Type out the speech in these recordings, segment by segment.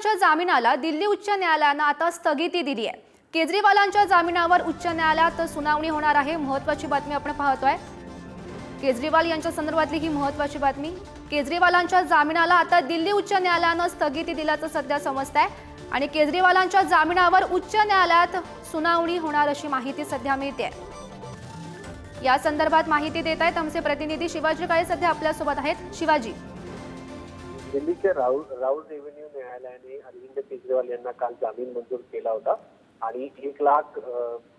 यांच्या जामिनाला दिल्ली उच्च न्यायालयानं आता स्थगिती दिली आहे. केजरीवालांच्या जामिनावर उच्च न्यायालयात सुनावणी होणार आहे. महत्वाची बातमी आपण पाहतोय. केजरीवाल यांच्या संदर्भातली ही महत्वाची बातमी. केजरीवालांच्या जामिनाला आता दिल्ली उच्च न्यायालयानं स्थगिती दिल्याचं सध्या समजत आहे आणि केजरीवालांच्या जामिनावर उच्च न्यायालयात सुनावणी होणार अशी माहिती सध्या मिळते या संदर्भात माहिती देत आहेत आमचे प्रतिनिधी शिवाजी काळे सध्या आपल्यासोबत आहेत. शिवाजी. दिल्लीच्या राहुल राहुल रेव्हेन्यू न्यायालयाने अरविंद केजरीवाल यांना काल जामीन मंजूर केला होता. आणि एक लाख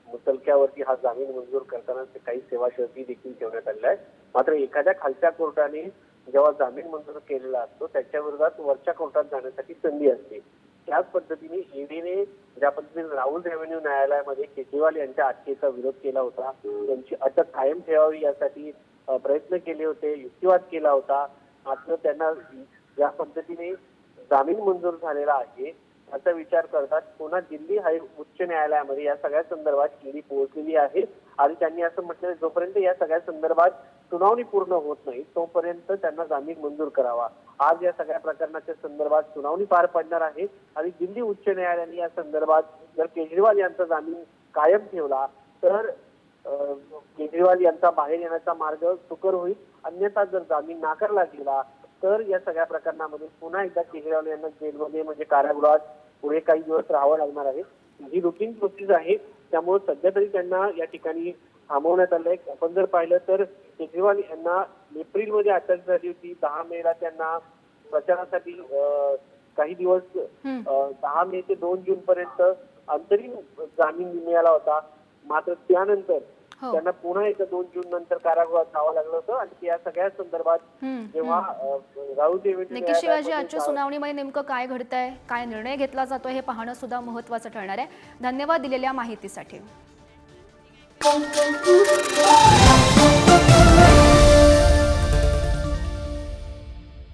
मुतलक्यावरती हा जामीन मंजूर करताना काही सेवा शर्ती देखील ठेवण्यात आलेल्या आहेत. मात्र एखाद्या खालच्या कोर्टाने जेव्हा जामीन मंजूर केलेला असतो त्याच्या विरोधात वरच्या कोर्टात जाण्यासाठी संधी असते. त्याच पद्धतीने ईडीने ज्या पद्धतीने राहुल रेव्हेन्यू न्यायालयामध्ये केजरीवाल यांच्या अटकेचा विरोध केला होता त्यांची अटक कायम ठेवावी यासाठी प्रयत्न केले होते युक्तिवाद केला होता. मात्र त्यांना ज्या पद्धतीने जामीन मंजूर झालेला आहे असा विचार करतात पुन्हा दिल्ली हाय उच्च न्यायालयामध्ये या सगळ्या संदर्भात ईडी पोहोचलेली आहे. आणि त्यांनी असं म्हटलं जोपर्यंत या सगळ्या संदर्भात सुनावणी पूर्ण होत नाही तोपर्यंत त्यांना जामीन मंजूर करावा. आज या सगळ्या प्रकरणाच्या संदर्भात सुनावणी पार पडणार आहे. आणि दिल्ली उच्च न्यायालयाने या संदर्भात जर केजरीवाल यांचा जामीन कायम ठेवला तर केजरीवाल यांचा बाहेर येण्याचा मार्ग सुकर होईल. अन्यथा जर जामीन नाकारला गेला तर या सगळ्या प्रकरणामध्ये पुन्हा एकदा केजरीवाल यांना जेलमध्ये म्हणजे कारागृहात पुढे काही दिवस राहावं लागणार आहे. ही रुटीन प्रोसेस आहे. त्यामुळे सध्या तरी त्यांना या ठिकाणी थांबवण्यात आलंय. आपण जर पाहिलं तर केजरीवाल यांना एप्रिलमध्ये अटक झाली होती. दहा मेला त्यांना प्रचारासाठी काही दिवस दहा मे ते दोन जून पर्यंत अंतरिम जामीन मिळाला होता. मात्र त्यानंतर. त्यांना पुन्हा एकदा दोन जून नंतर कारागृहात जावं लागलं होतं आणि या सगळ्या संदर्भात जेव्हा राहुल नक्की शिवाजी आजच्या सुनावणीमध्ये नेमकं काय घडतंय काय निर्णय घेतला जातोय हे पाहणं सुद्धा महत्वाचं ठरणार आहे. धन्यवाद दिलेल्या माहितीसाठी.